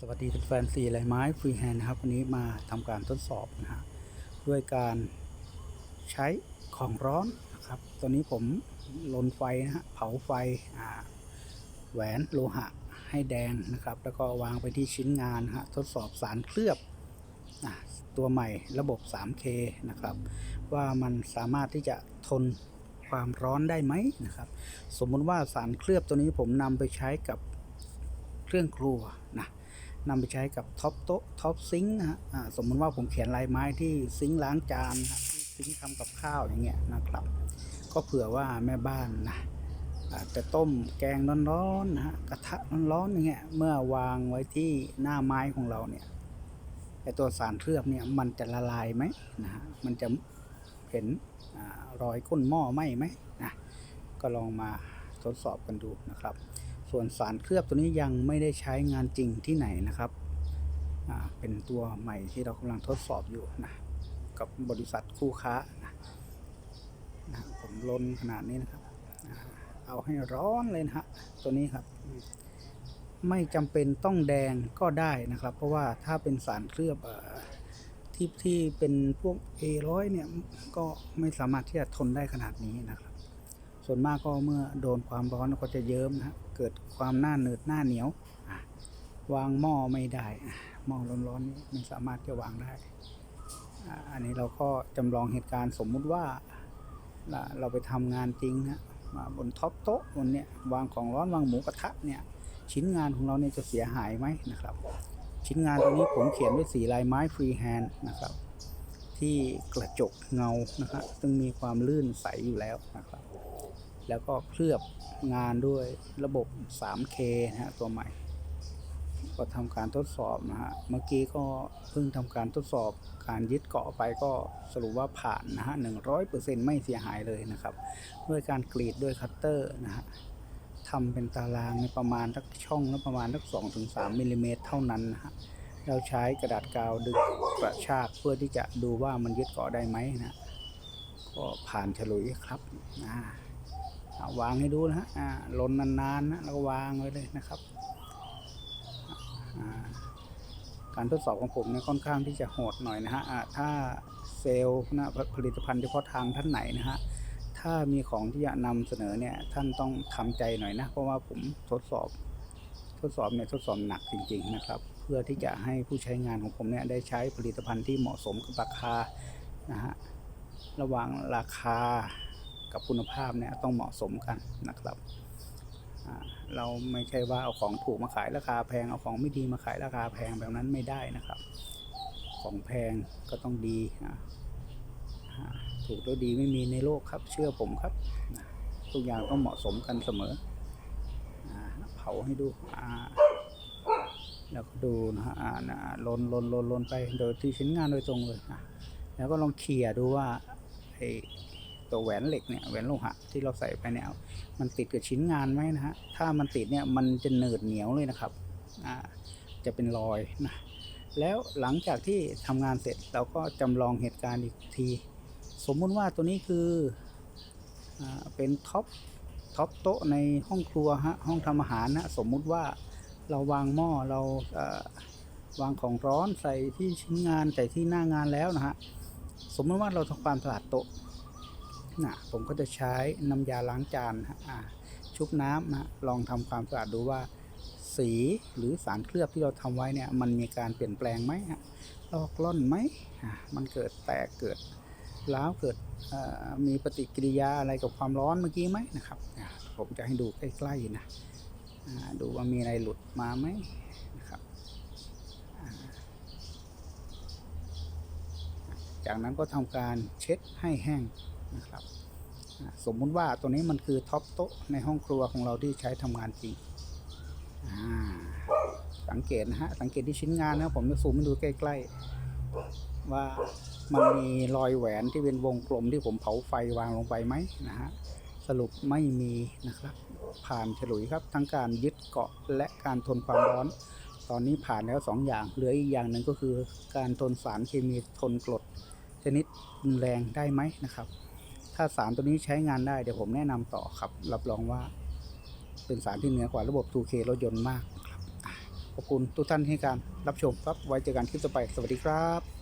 สวัสดีแฟนๆสีลายไม้ฟรีแฮนด์นะครับวันนี้มาทำการทดสอบนะฮะด้วยการใช้ของร้อนนะครับ ตอนนี้ผมลนไฟนะฮะเผาไฟาแหวนโลหะให้แดงนะครับ แล้วก็วางไปที่ชิ้นงานนะฮะทดสอบสารเคลือบอตัวใหม่ระบบ 3K นะครับ ว่ามันสามารถที่จะทนความร้อนได้ไหมนะครับ สมมุติว่าสารเคลือบตัวนี้ผมนำไปใช้กับเครื่องครัวนะ นำไปใช้กับท็อปโต๊ะท็อปซิงค์นะฮะสมมุติว่าผมเขียนลายไม้ที่ซิงค์ล้างจานนะฮะที่ซิงค์ทำกับข้าวอย่างเงี้ยนะครับ ก็เผื่อว่าแม่บ้านนะอาจจะต้มแกงร้อนๆนะฮะกระทะร้อนๆอย่างเงี้ยเมื่อวางไว้ที่หน้าไม้ของเราเนี่ยไอตัวสารเคลือบเนี่ยมันจะละลายไหมนะฮะมันจะเห็นอรอยก้นหม้อไหมไหมนะก็ลองมาทดสอบกันดูนะครับ ส่วนสารเคลือบตัวนี้ยังไม่ได้ใช้งานจริงที่ไหนนะครับ เป็นตัวใหม่ที่เรากำลังทดสอบอยู่นะกับบริษัทคู่ค้านะนะผมลนขนาดนี้นะครับ เอาให้ร้อนเลยนะฮะตัวนี้ครับ ไม่จำเป็นต้องแดงก็ได้นะครับ เพราะว่าถ้าเป็นสารเคลือบที่ที่เป็นพวก A100 เนี่ยก็ไม่สามารถที่จะทนได้ขนาดนี้นะครับ ส่วนมากก็เมื่อโดนความร้อนก็จะเยิ้มนะเกิดความหน้าเนืดหน้าเหนียววางหม้อไม่ได้หม้อร้อนๆนี่ไม่สามารถจะวางได้ อันนี้เราก็จำลองเหตุการณ์สมมุติว่าเราไปทำงานจริงนะมาบนท็อปโต๊ะบนเนี้ยวางของร้อนวางหมูกระทะเนี่ยชิ้นงานของเราเนี่ยจะเสียหายไหมนะครับ ชิ้นงานตัวนี้ผมเขียนด้วยสีลายไม้ฟรีแฮนด์นะครับ ที่กระจกเงานะครับซึ่งมีความลื่นใสอยู่แล้วนะครับ แล้วก็เคลือบงานด้วยระบบ 3K นะฮะตัวใหม่ ก็ทำการทดสอบนะฮะ เมื่อกี้ก็เพิ่งทำการทดสอบการยึดเกาะไปก็สรุปว่าผ่านนะฮะ100%ไม่เสียหายเลยนะครับ ด้วยการกรีดด้วยคัตเตอร์นะฮะทำเป็นตารางในประมาณสักช่องและประมาณสัก2-3มิลลิเมตรเท่านั้นนะฮะเราใช้กระดาษกาวดึงกระชากเพื่อที่จะดูว่ามันยึดเกาะได้ไหมนะ ก็ผ่านฉลุยครับอ่าอะ วางให้ดูนะฮะอ่นนานๆนะแล้วก็วางไว้เลยนะครับ การทดสอบของผมเนี่ยค่อนข้างที่จะโหดหน่อยนะฮะถ้าเซลล์นะผลิตภัณฑ์เฉพาะทางท่านไหนนะฮะถ้ามีของที่จะนำเสนอเนี่ยท่านต้องทำใจหน่อยนะ เพราะว่าผมทดสอบทดสอบเนี่ยทดสอบหนักจริง ๆ นะครับ เพื่อที่จะให้ผู้ใช้งานของผมเนี่ยได้ใช้ผลิตภัณฑ์ที่เหมาะสมกับราคานะฮะระหว่างราคา กับคุณภาพเนี่ยต้องเหมาะสมกันนะครับ เราไม่ใช่ว่าเอาของถูกมาขายราคาแพงเอาของไม่ดีมาขายราคาแพงแบบนั้นไม่ได้นะครับ ของแพงก็ต้องดีถูกแล้วดีไม่มีในโลกครับเชื่อผมครับทุกอย่างต้องเหมาะสมกันเสมอเผาให้ดูแล้วก็ดูนะฮะนะลนลนลนลนไปโดยที่ชิ้นงานโดยตรงเลยนะแล้วก็ลองเขี่ยดูว่าไอ ตัวแหวนเหล็กเนี่ยแหวนโลหะที่เราใส่ไปเนี่ยมันติดกับชิ้นงานไหมนะฮะถ้ามันติดเนี่ยมันจะเหนืดเหนียวเลยนะครับอ่าจะเป็นรอยนะแล้วหลังจากที่ทำงานเสร็จเราก็จำลองเหตุการณ์อีกที สมมุติว่าตัวนี้คืออเป็นท็อปท็อปโต๊ะในห้องครัวฮะห้องทำอาหารนะสมมุติว่าเราวางหม้อเราวางของร้อนใส่ที่ชิ้นงานใส่ที่หน้างานแล้วนะฮะสมมติว่าเราทำความสะอาดโต๊ะ นะผมก็จะใช้น้ำยาล้างจานอ่าชุบน้ำนะลองทำความสะอาดดูว่าสีหรือสารเคลือบที่เราทำไว้เนี่ยมันมีการเปลี่ยนแปลงไหมลอกล่อนไหมมันเกิดแตกเกิดร้าวเกิดมีปฏิกิริยาอะไรกับความร้อนเมื่อกี้ไหมนะครับผมจะให้ดูใกล้ๆนะอ่าดูว่ามีอะไรหลุดมาไหมนะครับจากนั้นก็ทำการเช็ดให้แห้ง นะครับสมมุติว่าตัวนี้มันคือท็อปโต๊ะในห้องครัวของเราที่ใช้ทำงานจริงสังเกตนะฮะสังเกตที่ชิ้นงานนะผมจะซูมให้ดูใกล้ ๆ ว่ามันมีรอยแหวนที่เป็นวงกลมที่ผมเผาไฟวางลงไปไหมนะฮะสรุปไม่มีนะครับ ผ่านฉลุยครับทั้งการยึดเกาะและการทนความร้อน ตอนนี้ผ่านแล้วสองอย่างเหลืออีกอย่างหนึ่งก็คือ การทนสารเคมีทนกรดชนิดรุนแรงได้ไหมนะครับ ถ้าสารตัวนี้ใช้งานได้เดี๋ยวผมแนะนำต่อครับ รับรองว่า เป็นสารที่เหนือกว่าระบบ 2K รถยนต์มากครับขอบคุณทุกท่านที่ให้การรับชมครับไว้เจอกันคลิปต่อไป สวัสดีครับ